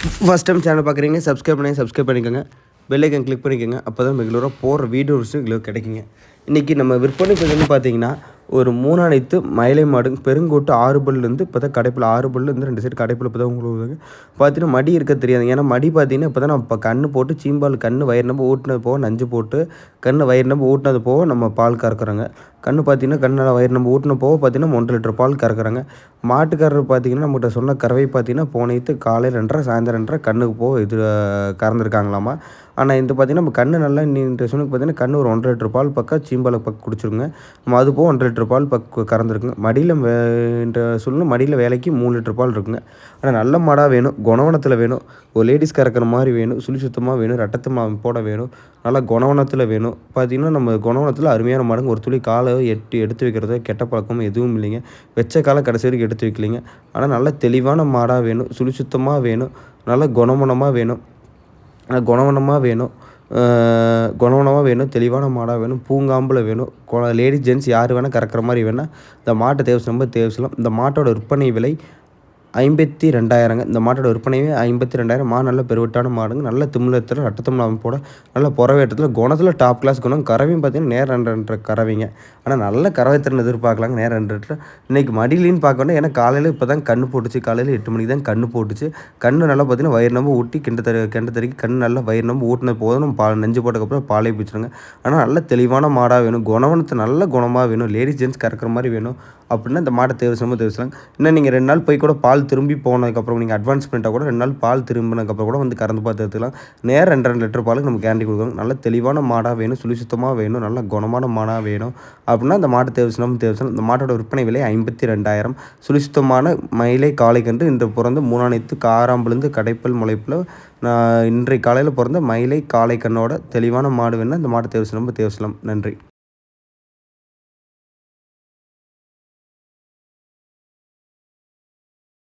First time channel பார்க்குறீங்க subscribe பண்ணி subscribe பண்ணிக்கோங்க. பெல்லைக்கன் கிளிக் பண்ணிக்கோங்க. அப்போ தான் ரெகுலராக போகிற வீடியோஸும் எங்களுக்கு கிடைக்குங்க. இன்றைக்கி நம்ம விற்பனைக்கு வந்து பார்த்தீங்கன்னா ஒரு மூணானைத்து மயிலை மாடு பெருங்கோட்டு ஆறு பல்லுலேருந்து இப்போ தான் கடைப்பில் ஆறு பல்லுலேருந்து ரெண்டு சைடு கடைப்பில் இப்போ தான் உங்களுக்கு பார்த்தீங்கன்னா மடி இருக்க தெரியாது. ஏன்னா மடி பார்த்தீங்கன்னா இப்போ தான் நம்ம இப்போ கண்ணு போட்டு சீம்பால் கண்ணு வயிறு நம்ப ஊட்டினது போக நஞ்சு போட்டு கண்ணு வயிறு நம்ப ஊட்டினது போக நம்ம பால் கறக்குறோங்க. கண்ணு பார்த்தீங்கன்னா கண்ணில் வயிறு நம்ம ஊட்டின போக பார்த்தீங்கன்னா ஒன்றரை லிட்டர் பால் கறக்குறாங்க. மாட்டுக்காரர் பார்த்தீங்கன்னா நம்மகிட்ட சொன்ன கறவை பார்த்தீங்கன்னா போனேத்து காலையில் ரெண்டரை சாயந்தரம் ரெண்டரை கண்ணுக்கு போக இது கறந்துருக்காங்களாமா. ஆனால் இந்த பார்த்திங்கன்னா நம்ம கண்ணு நல்லா இந்த சொன்னுக்கு பார்த்தீங்கன்னா கண்ணு ஒரு ஒன்றரை லிட்டர் பால் பக்கம் சீம்பால் பக்கம் குடிச்சிருங்க. நம்ம அது போக ஒன்றரை லிட்டர் பால் பக்க கறந்துருக்குங்க. மடியில் என்ற சொல்லணும் மடியில் வேலைக்கு மூணு லிட்டர் பால் இருக்குங்க. ஆனால் நல்ல மாடாக வேணும் குணவனத்தில் வேணும் ஒரு லேடிஸ் கறக்கிற மாதிரி வேணும் சுழி சுத்தமாக வேணும் ரட்டத்து போட வேணும் நல்லா குணவனத்தில் வேணும். பார்த்திங்கன்னா நம்ம குணவனத்தில் அருமையான மாடுங்க. ஒரு துளி காலை எட்டு எடுத்து வைக்கிறது கெட்ட பழக்கமும் எதுவும் இல்லைங்க. வெச்ச காலை கடைசி வரைக்கும் எடுத்து வைக்கலிங்க. ஆனால் நல்ல தெளிவான மாடாக வேணும் சுழி சுத்தமாக வேணும் நல்ல குணமனமாக வேணும் குணவனமாக வேணும். குணவனமாக வேணும் தெளிவான மாடாக வேணும் பூங்காம்பில் வேணும். லேடிஸ் ஜென்ட்ஸ் யார் வேணால் கறக்கிற மாதிரி வேணால் இந்த மாட்டை தேவை ரொம்ப தேவைசலாம் இந்த மாட்டோட விற்பனை விலை ஐம்பத்தி ரெண்டாயிரங்க. இந்த மாட்டோட விற்பனையே ஐம்பத்தி ரெண்டாயிரம். மா நல்ல பெருவட்டான மாடுங்க. நல்ல திமிழத்தில் ரட்டத்தமிழ் போட நல்ல புறவேட்டத்தில் குணத்தில் டாப் கிளாஸ் குணம். கறவையும் பார்த்தீங்கன்னா நேரம் ரெண்டு கறவைங்க. ஆனால் நல்ல கறவை திறன் எதிர்பார்க்கலாங்க. நேரம் ரெண்டு இன்றைக்கி மடியிலின்னு பார்க்க வேண்டாம் ஏன்னா காலையில் இப்போ தான் கண்ணு போட்டுச்சு. காலையில் எட்டு மணிக்கு தான் கண்ணு போட்டுச்சு. கண்ணு நல்லா பார்த்தீங்கன்னா வயிறு நம்ப ஊட்டி கிண்ட தரு கிண்ட தறிக்கி கண் நல்லா வயிறு நம்ப ஊட்டின போதும். நம்ம பால் நெஞ்சு போட்டதுக்கப்புறம் பாலை பிடிச்சிருங்க ஆனால் நல்ல தெளிவான மாடாக வேணும். குணவனத்தை நல்ல குணமாக வேணும். லேடிஸ் ஜென்ஸ் கறக்கிற மாதிரி வேணும். அப்படின்னா இந்த மாட்டை தேவை தேவை இன்னும் நீங்கள் ரெண்டு நாள் போய் கூட பால் திரும்பி போனதுக்கப்புறம் நீங்கள் அட்வான்ஸ் பண்ணிட்டால் கூட ரெண்டு நாள் பால் திரும்பினதுக்கப்புறம் கூட வந்து கறந்து பார்த்து எடுத்துக்கலாம். நேரம் ரெண்டு ரெண்டு லிட்டர் பாலுக்கு நம்ம கேரண்டி கொடுக்கணும். நல்ல தெளிவான மாடாக வேணும் சுழி சுத்தமாக வேணும் நல்ல குணமான மாடாக வேணும். அப்படின்னா இந்த மாட்டு தேவசனம் தேவைச்சினம் இந்த மாட்டோட விற்பனை விலை ஐம்பத்தி ரெண்டாயிரம். சுழி சுத்தமான மயிலை காலை கன்று இன்று பிறந்து மூணாணைத்து காராம்பிலிருந்து கடைப்பல் முளைப்பில் நான் இன்றைய காலையில் பிறந்த மயிலை காளை கண்ணோட தெளிவான மாடு வேணும் இந்த மாட்டை தேவைச்சினம் தேவசலம் நன்றி.